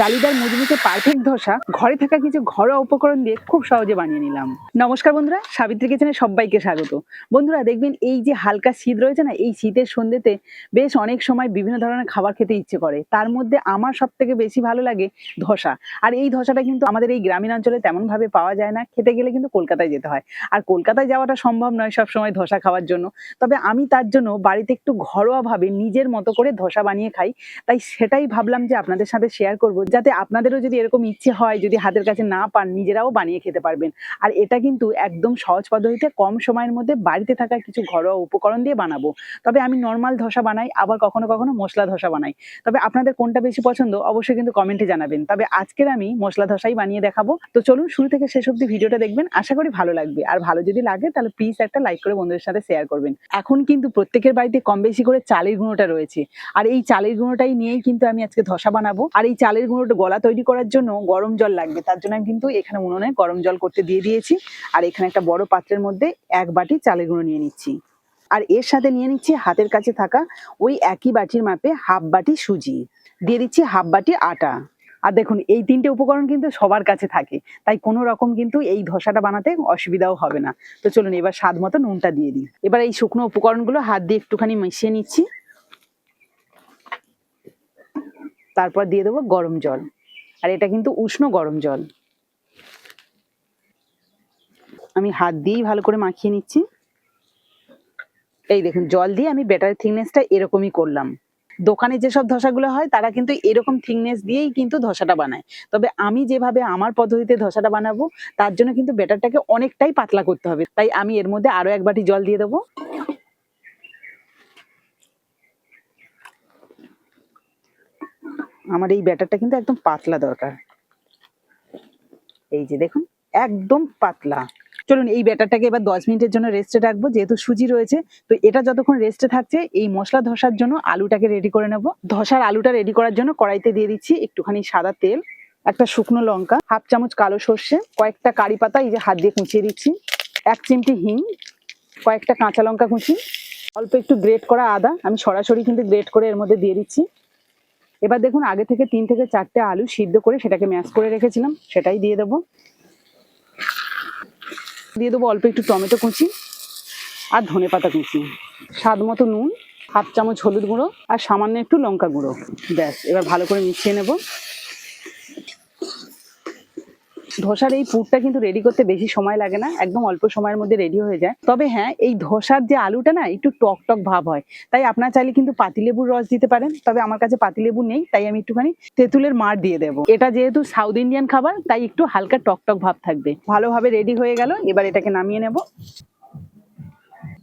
জালিদার মুচমুচে পারফেক্ট ধোসা, ঘরে থাকা কিছু ঘরোয়া উপকরণ দিয়ে খুব সহজে বানিয়ে নিলাম। নমস্কার বন্ধুরা, সাবিত্রী কিচেনে সবাইকে স্বাগত। বন্ধুরা, দেখবেন এই যে হালকা শীত রয়েছে না, এই শীতের সন্ধ্যেতে বেশ অনেক সময় বিভিন্ন ধরনের খাবার খেতে ইচ্ছে করে। তার মধ্যে আমার সব থেকে বেশি ভালো লাগে ধোসা। আর এই ধোসাটা কিন্তু আমাদের এই গ্রামীণ অঞ্চলে তেমন ভাবে পাওয়া যায় না, খেতে গেলে কিন্তু কলকাতায় যেতে হয়। আর কলকাতায় যাওয়াটা সম্ভব নয় সব সময় ধোসা খাওয়ার জন্য। তবে আমি তার জন্য বাড়িতে একটু ঘরোয়াভাবে নিজের মতো করে ধোসা বানিয়ে খাই। তাই সেটাই ভাবলাম যে আপনাদের সাথে শেয়ার করব যাতে আপনাদেরও যদি এরকম ইচ্ছে হয়, যদি হাতের কাছে না পান, নিজেরাও বানিয়ে খেতে পারবেন। আর এটা কিন্তু একদম সহজ পদ্ধতিতে কম সময়ের মধ্যে বাড়িতে থাকা কিছু ঘরোয়া উপকরণ দিয়ে বানাবো। তবে আমি নর্মাল ধোসা বানাই, আবার কখনো কখনো মশলা ধোসা বানাই। তবে আপনাদের কোনটা বেশি পছন্দ অবশ্যই কিন্তু কমেন্টে জানাবেন। তবে আজকের আমি মশলা ধোসাই বানিয়ে দেখাবো। তো চলুন শুরু থেকে শেষ অব্দি ভিডিওটা দেখবেন। আশা করি ভালো লাগবে। আর ভালো যদি লাগে তাহলে প্লিজ একটা লাইক করে বন্ধুদের সাথে শেয়ার করবেন। এখন কিন্তু প্রত্যেকের বাড়িতে কম বেশি করে চালের গুঁড়োটা রয়েছে। আর এই চালের গুঁড়োটাই নিয়েই কিন্তু আমি আজকে ধসা বানাবো। আর এই চালের গুঁড়োটা গলা তৈরি করার জন্য গরম জল লাগবে। তার জন্য আমি কিন্তু এখানে উনুনে গরম জল করতে দিয়ে দিয়েছি। আর এখানে একটা বড় পাত্রের মধ্যে এক বাটি চালের গুঁড়ো নিয়ে নিচ্ছি। আর এর সাথে নিয়ে নিচ্ছি হাতের কাছে থাকা ওই একই বাটির মাপে হাফ বাটি সুজি। দিয়ে দিচ্ছি হাফ বাটি আটা। আর দেখুন, এই তিনটে উপকরণ কিন্তু সবার কাছে থাকে। তাই কোনো রকম কিন্তু এই ধসাটা বানাতে অসুবিধাও হবে না। তো চলুন এবার স্বাদ মতো নুনটা দিয়ে দিই। এবার এই শুকনো উপকরণগুলো হাত দিয়ে একটুখানি মিশিয়ে নিচ্ছি। তারপর দিয়ে দেবো গরম জল। আর এটা কিন্তু উষ্ণ গরম জল। আমি হাত দিয়েই ভালো করে মাখিয়ে নিচ্ছি। এই দেখুন, জল দিয়ে আমি ব্যাটার থিকনেসটা এরকমই করলাম। দোকানে যেসব ধসাগুলো হয়, তারা কিন্তু এরকম থিকনেস দিয়েই কিন্তু ধসাটা বানায়। তবে আমি যেভাবে আমার পদ্ধতিতে ধসাটা বানাবো, তার জন্য কিন্তু ব্যাটারটাকে অনেকটাই পাতলা করতে হবে। তাই আমি এর মধ্যে আরও এক বাটি জল দিয়ে দেবো। আমার এই ব্যাটারটা কিন্তু একদম পাতলা দরকার। এই যে দেখুন, একদম পাতলা। চলুন, এই ব্যাটারটাকে এবার দশ মিনিটের জন্য রেস্টে রাখব, যেহেতু সুজি রয়েছে। তো এটা যতক্ষণ রেস্টে থাকছে, এই মশলা ধসার জন্য আলুটাকে রেডি করে নেব। ধসার আলুটা রেডি করার জন্য কড়াইতে দিয়ে দিচ্ছি একটুখানি সাদা তেল, একটা শুকনো লঙ্কা, হাফ চামচ কালো সর্ষে, কয়েকটা কারি পাতা, এই যে হাত দিয়ে কুচিয়ে দিচ্ছি, এক চিমটি হিং, কয়েকটা কাঁচা লঙ্কা কুচি, অল্প একটু গ্রেট করা আদা। আমি সরাসরি কিন্তু গ্রেট করে এর মধ্যে দিয়ে দিচ্ছি। এবার দেখুন, আগে থেকে তিন থেকে চারটে আলু সিদ্ধ করে সেটাকে ম্যাশ করে রেখেছিলাম, সেটাই দিয়ে দেবো। দিয়ে দেবো অল্প একটু টমেটো কুচি আর ধনে পাতা কুচি। স্বাদ মতো নুন, হাফ চামচ হলুদ গুঁড়ো আর সামান্য একটু লঙ্কা গুঁড়ো। ব্যাস, এবার ভালো করে মিশিয়ে নেব। ধোসার এই পুরটা কিন্তু রেডি করতে বেশি সময় লাগে না, একদম অল্প সময়ের মধ্যে রেডি হয়ে যায়। তবে হ্যাঁ এই ধোসার যে আলুটা না, একটু টক টক ভাব হয়। তাই আপনার চাইলে কিন্তু পাতিলেবুর রস দিতে পারেন, তবে আমার কাছে পাতিলেবু নেই, তাই আমি একটুখানি তেঁতুলের মার দিয়ে দেবো। এটা যেহেতু সাউথ ইন্ডিয়ান খাবার, তাই একটু হালকা টক টক ভাব থাকবে। ভালোভাবে রেডি হয়ে গেল, এবার এটাকে নামিয়ে নেব।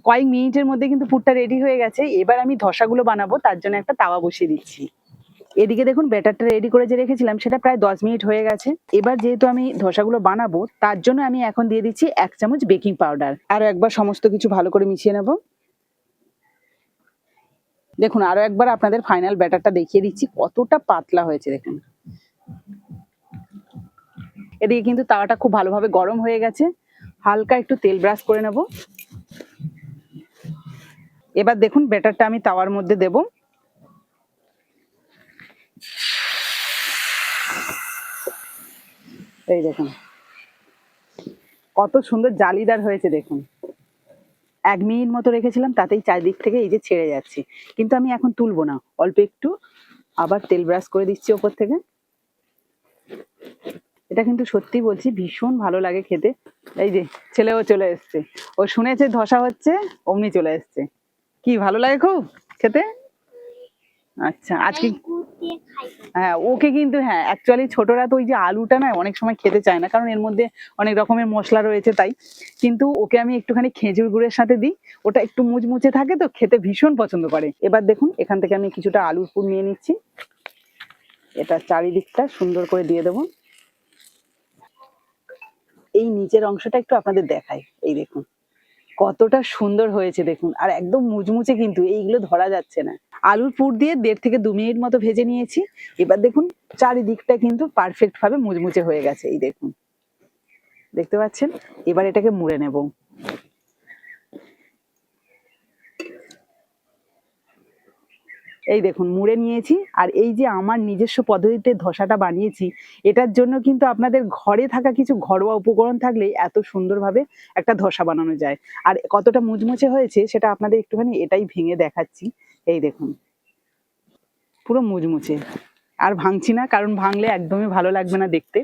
কয়েক মিনিটের মধ্যে কিন্তু পুরটা রেডি হয়ে গেছে, এবার আমি ধসাগুলো বানাবো, তার জন্য একটা তাওয়া বসিয়ে দিচ্ছি। এদিকে দেখুন ব্যাটারটা রেডি করে যে রেখেছিলাম, সেটা প্রায় দশ মিনিট হয়ে গেছে। এবার যেহেতু আমি ধসাগুলো বানাবো, তার জন্য আমি এখন দিয়ে দিচ্ছি এক চামচ বেকিং পাউডার। আরও একবার সমস্ত কিছু ভালো করে মিশিয়ে নেব। দেখুন, আরও একবার আপনাদের ফাইনাল ব্যাটারটা দেখিয়ে দিচ্ছি, কতটা পাতলা হয়েছে, দেখুন। এদিকে কিন্তু তাওয়াটা খুব ভালোভাবে গরম হয়ে গেছে। হালকা একটু তেল ব্রাশ করে নেব। এবার দেখুন, ব্যাটারটা আমি তাওয়ার মধ্যে দেবো। এই দেখুন। কত সুন্দর জালিদার হয়েছে দেখুন। এক মিনিট মতো রেখেছিলাম, তাতেই চারিদিক থেকে এই যে ছেড়ে যাচ্ছে। কিন্তু আমি এখন তুলবো না। অল্প একটু, আবার তেল ব্রাশ করে দিচ্ছি ওপর থেকে। এটা কিন্তু সত্যি বলছি, ভীষণ ভালো লাগে খেতে। এই যে, ছেলেও চলে এসছে। ও শুনেছে, ধসা হচ্ছে, অমনি চলে এসছে। কি ভালো লাগে খুব খেতে? আচ্ছা আজকে হ্যাঁ ওকে কিন্তু হ্যাঁ অ্যাকচুয়ালি ছোটরা তো ওই যে আলুটা না অনেক সময় খেতে চায় না, কারণ এর মধ্যে অনেক রকমের মশলা রয়েছে তাই। কিন্তু ওকে আমি একটুখানি খেজুর গুড়ের সাথে দিই, ওটা একটু মুচমুচে থাকে তো খেতে ভীষণ পছন্দ করে। এবার দেখুন, এখান থেকে আমি কিছুটা আলুর পুর নিয়ে নিচ্ছি। এটা চারিদিকটা সুন্দর করে দিয়ে দেবো। এই নিচের অংশটা একটু আপনাদের দেখাই, এই দেখুন। কতটা সুন্দর হয়েছে দেখুন, আর একদম মুচমুচে কিন্তু, এইগুলো ধরা যাচ্ছে না। আলুর পুর দিয়ে দেড় থেকে দু মিনিট মতো ভেজে নিয়েছি। এবার দেখুন, চারিদিকটা কিন্তু পারফেক্ট ভাবে মুচমুচে হয়ে গেছে, এই দেখুন। দেখতে পাচ্ছেন? এবার এটাকে মুড়ে নেব। এই দেখুন, মুড়ে নিয়েছি। আর এই যে আমার নিজস্ব পদ্ধতিতে ধসাটা বানিয়েছি, এটার জন্য কিন্তু আপনাদের ঘরে থাকা কিছু ঘরোয়া উপকরণ থাকলেই এত সুন্দরভাবে একটা ধসা বানানো যায়। আর কতটা মুচমুচে হয়েছে সেটা আপনাদের একটুখানি এটাই ভেঙে দেখাচ্ছি। এই দেখুন। পুরো মুচমুচে। আর ভাঙছি না, কারণ ভাঙলে একদমই ভালো লাগবে না দেখতে।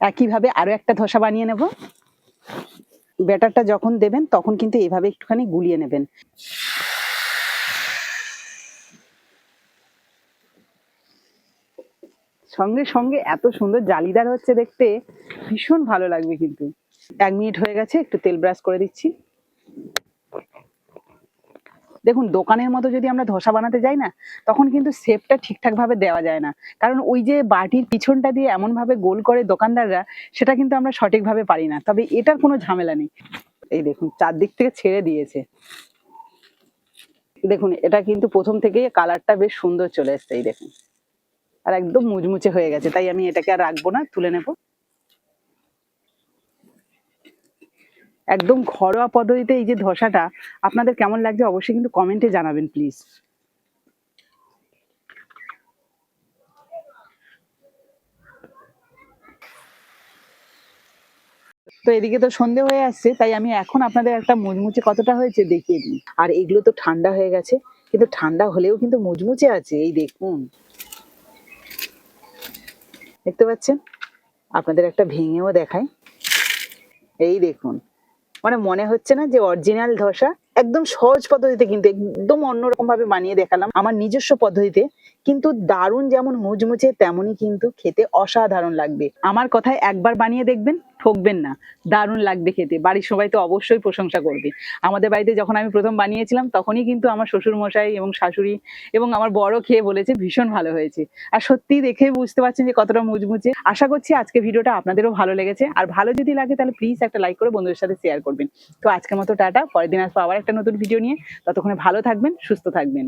একইভাবে আরও একটা ধোসা বানিয়ে নেব। ব্যাটারটা যখন দেবেন, তখন কিন্তু এইভাবে একটুখানি গুলিয়ে নেবেন। সঙ্গে সঙ্গে এত সুন্দর জালিদার হচ্ছে দেখতে। ভীষণ ভালো লাগবে কিন্তু। এক মিনিট হয়ে গেছে, একটু তেল ব্রাশ করে দিচ্ছি। দেখুন, দোকানের মতো যদি আমরা ধোসা বানাতে যাই না, তখন কিন্তু শেপটা ঠিকঠাক ভাবে দেওয়া যায় না। কারণ ওই যে বাটির পিছনটা দিয়ে এমন ভাবে গোল করে দোকানদাররা, সেটা কিন্তু আমরা সঠিকভাবে পারি না। তবে এটার কোনো ঝামেলা নেই। এই দেখুন, চারদিক থেকে ছেড়ে দিয়েছে। দেখুন, এটা কিন্তু প্রথম থেকেই কালারটা বেশ সুন্দর চলে এসছে, এই দেখুন। আর একদম মুচমুচে হয়ে গেছে, তাই আমি এটাকে আর রাখব না, তুলে নেব। একদম ঘরোয়া পদ্ধতিতে এই যে ধসাটা, আপনাদের কেমন লাগছে অবশ্যই কিন্তু কমেন্টে জানাবেন প্লিজ তো এদিকে তো সন্ধে হয়ে আসছে, তাই আমি এখন আপনাদের একটা মুচমুচে কতটা হয়েছে দেখিয়ে দিই। আর এগুলো তো ঠান্ডা হয়ে গেছে, কিন্তু ঠান্ডা হলেও কিন্তু মুচমুচে আছে, এই দেখুন। দেখতে পাচ্ছেন? আপনাদের একটা ভেঙেও দেখায়। এই দেখুন। মানে মনে হচ্ছে না যে অরিজিনাল ধোসা একদম সহজ পদ্ধতিতে কিন্তু একদম অন্যরকম ভাবে বানিয়ে দেখালাম। আমার নিজস্ব পদ্ধতিতে কিন্তু দারুণ যেমন মুচমুচে, তেমনই কিন্তু খেতে অসাধারণ লাগবে। আমার কথায় একবার বানিয়ে দেখবেন, ঠকবেন না। দারুণ লাগবে খেতে। বাড়ির সবাই তো অবশ্যই প্রশংসা করবে। আমাদের বাড়িতে যখন আমি প্রথম বানিয়েছিলাম, তখনই কিন্তু আমার শ্বশুর মশাই এবং শাশুড়ি এবং আমার বড় খেয়ে বলেছে, ভীষণ ভালো হয়েছে। আর সত্যি দেখে বুঝতে পারছেন যে কতটা মুচমুচে। আশা করছি আজকে ভিডিওটা আপনাদেরও ভালো লেগেছে। আর ভালো যদি লাগে তাহলে প্লিজ একটা লাইক করে বন্ধুদের সাথে শেয়ার করবেন। তো আজকের মতো টাটা। পরের দিন আসব আবার একটা নতুন ভিডিও নিয়ে। ততক্ষণে ভালো থাকবেন, সুস্থ থাকবেন।